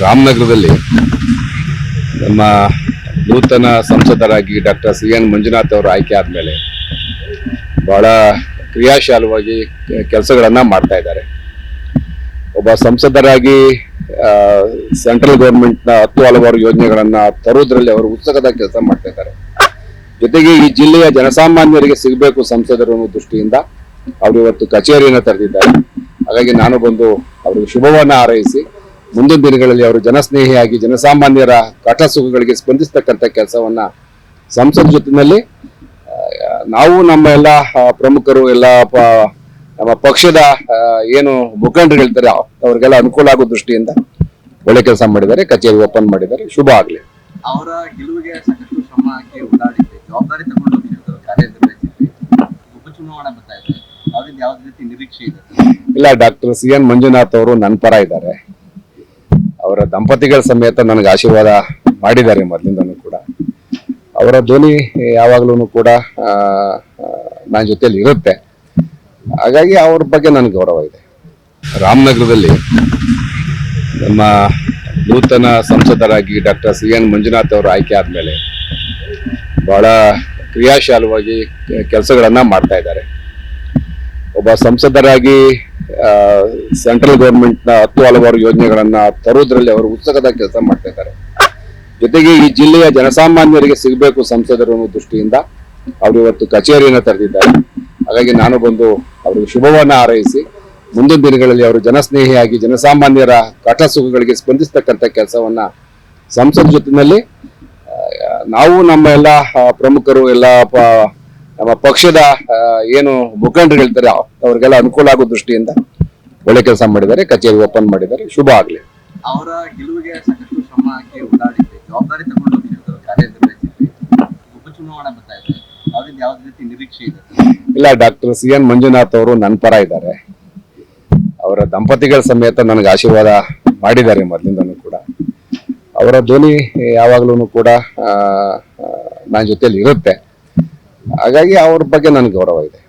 ರಾಮನಗರದಲ್ಲಿ ನಮ್ಮ ನೂತನ ಸಂಸದರಾಗಿ ಡಾಕ್ಟರ್ ಸಿ ಎನ್ ಮಂಜುನಾಥ್ ಅವರು ಆಯ್ಕೆ ಆದಮೇಲೆ ಬಹಳ ಕ್ರಿಯಾಶಾಲವಾಗಿ ಕೆಲಸಗಳನ್ನ ಮಾಡ್ತಾ ಇದ್ದಾರೆ. ಒಬ್ಬ ಸಂಸದರಾಗಿ ಸೆಂಟ್ರಲ್ ಗೌರ್ಮೆಂಟ್ನ ಹತ್ತು ಹಲವಾರು ಯೋಜನೆಗಳನ್ನ ತರುವುದರಲ್ಲಿ ಅವರು ಉತ್ಸುಕದ ಕೆಲಸ ಮಾಡ್ತಾ ಇದ್ದಾರೆ. ಜೊತೆಗೆ ಈ ಜಿಲ್ಲೆಯ ಜನಸಾಮಾನ್ಯರಿಗೆ ಸಿಗಬೇಕು ಸಂಸದರು ಅನ್ನೋ ದೃಷ್ಟಿಯಿಂದ ಅವರು ಇವತ್ತು ಕಚೇರಿಯನ್ನು ತರೆದಿದ್ದಾರೆ. ಹಾಗಾಗಿ ನಾನು ಬಂದು ಅವರಿಗೆ ಶುಭವನ್ನು ಹಾರೈಸಿ ಮುಂದಿನ ದಿನಗಳಲ್ಲಿ ಅವರು ಜನಸ್ನೇಹಿಯಾಗಿ ಜನಸಾಮಾನ್ಯರ ಕಟ ಸುಖಗಳಿಗೆ ಸ್ಪಂದಿಸ್ತಕ್ಕಂಥ ಕೆಲಸವನ್ನ ಸಂಸದ ಜೊತೆಯಲ್ಲಿ ನಾವು ನಮ್ಮ ಎಲ್ಲ ಪ್ರಮುಖರು ಎಲ್ಲ ನಮ್ಮ ಪಕ್ಷದ ಏನು ಮುಖಂಡರುಗಳಿರ್ತಾರೆ ಅವ್ರಿಗೆಲ್ಲ ಅನುಕೂಲ ಆಗೋ ದೃಷ್ಟಿಯಿಂದ ಒಳ್ಳೆ ಕೆಲಸ ಮಾಡಿದ್ದಾರೆ ಕಚೇರಿ ಓಪನ್ ಮಾಡಿದ್ದಾರೆ ಶುಭ ಆಗಲಿ. ಅವರ ಗೆಲುವಿಗೆ ಸಾಕಷ್ಟು ಶ್ರಮ ಹಾಕಿ ಜವಾಬ್ದಾರಿ ತಗೊಂಡು ಉಪಚುನಾವಣೆ ಬರ್ತಾ ಇದೆ ಅವ್ರಿಂದ ಯಾವ ರೀತಿ ನಿರೀಕ್ಷೆ ಇದೆ? ಇಲ್ಲ ಡಾಕ್ಟರ್ ಸಿ ಎನ್ ಮಂಜುನಾಥ್ ಅವರು ನನ್ನ ಪರ ಇದ್ದಾರೆ. ದಂಪತಿಗಳ ಸಮೇತ ನನಗೆ ಆಶೀರ್ವಾದ ಮಾಡಿದ್ದಾರೆ ಮೊದಲಿಂದನೂ ಕೂಡ. ಅವರ ಧ್ವನಿ ಯಾವಾಗಲೂ ಕೂಡ ನನ್ನ ಜೊತೆಯಲ್ಲಿ ಇರುತ್ತೆ. ಹಾಗಾಗಿ ಅವ್ರ ಬಗ್ಗೆ ನನಗೆ ಗೌರವ ಇದೆ. ರಾಮನಗರದಲ್ಲಿ ನಮ್ಮ ನೂತನ ಸಂಸದರಾಗಿ ಡಾಕ್ಟರ್ ಸಿ ಎನ್ ಮಂಜುನಾಥ್ ಅವರು ಆಯ್ಕೆ ಆದಮೇಲೆ ಬಹಳ ಕ್ರಿಯಾಶಾಲವಾಗಿ ಕೆಲಸಗಳನ್ನು ಮಾಡ್ತಾ ಇದ್ದಾರೆ. ಒಬ್ಬ ಸಂಸದರಾಗಿ ಸೆಂಟ್ರಲ್ ಗೌರ್ಮೆಂಟ್ನ ಹತ್ತು ಹಲವಾರು ಯೋಜನೆಗಳನ್ನ ತರೋದ್ರಲ್ಲಿ ಅವರು ಉತ್ಸುಕದ ಕೆಲಸ ಮಾಡ್ತಾ ಇದ್ದಾರೆ. ಜೊತೆಗೆ ಈ ಜಿಲ್ಲೆಯ ಜನಸಾಮಾನ್ಯರಿಗೆ ಸಿಗಬೇಕು ಸಂಸದರು ಅನ್ನೋ ದೃಷ್ಟಿಯಿಂದ ಅವರು ಇವತ್ತು ಕಚೇರಿಯನ್ನು ತೆರೆದಿದ್ದಾರೆ. ಹಾಗಾಗಿ ನಾನು ಬಂದು ಅವರಿಗೆ ಶುಭವನ್ನ ಹಾರೈಸಿ, ಮುಂದಿನ ದಿನಗಳಲ್ಲಿ ಅವರು ಜನಸ್ನೇಹಿಯಾಗಿ ಜನಸಾಮಾನ್ಯರ ಕಟ ಸುಖಗಳಿಗೆ ಸ್ಪಂದಿಸ್ತಕ್ಕಂಥ ಕೆಲಸವನ್ನ ಸಂಸದ ಜೊತೆಯಲ್ಲಿ ನಾವು ನಮ್ಮ ಎಲ್ಲ ಪ್ರಮುಖರು, ಎಲ್ಲ ನಮ್ಮ ಪಕ್ಷದ ಏನು ಮುಖಂಡರು ಹೇಳ್ತಾರೆ, ಅವ್ರಿಗೆಲ್ಲ ಅನುಕೂಲ ಆಗೋ ದೃಷ್ಟಿಯಿಂದ ಒಳ್ಳೆ ಕೆಲಸ ಮಾಡಿದ್ದಾರೆ ಕಚೇರಿ ಓಪನ್ ಮಾಡಿದ್ದಾರೆ ಶುಭ ಆಗಲಿ. ಅವರ ಗೆಲುವಿಗೆ ಸಾಕಷ್ಟು ಶ್ರಮ ಹಾಕಿ ಜವಾಬ್ದಾರಿ ತಗೊಂಡು ಉಪಚುನಾವಣೆ ಬರ್ತಾ ಇದೆ. ಅವ್ರಿಂದ ರೀತಿ ನಿರೀಕ್ಷೆ ಇದೆ? ಇಲ್ಲ ಡಾಕ್ಟರ್ ಸಿ ಎನ್ ಮಂಜುನಾಥ್ ಅವರು ನನ್ನ ಪರ ಇದ್ದಾರೆ. ಅವರ ದಂಪತಿಗಳ ಸಮೇತ ನನಗೆ ಆಶೀರ್ವಾದ ಮಾಡಿದ್ದಾರೆ ಮೊದಲಿಂದನೂ ಕೂಡ. ಅವರ ಧ್ವನಿ ಯಾವಾಗಲೂ ಕೂಡ ನನ್ನ ಜೊತೆಯಲ್ಲಿ ಇರುತ್ತೆ. ಹಾಗಾಗಿ ಅವ್ರ ಬಗ್ಗೆ ನನಗೆ ಗೌರವ ಇದೆ.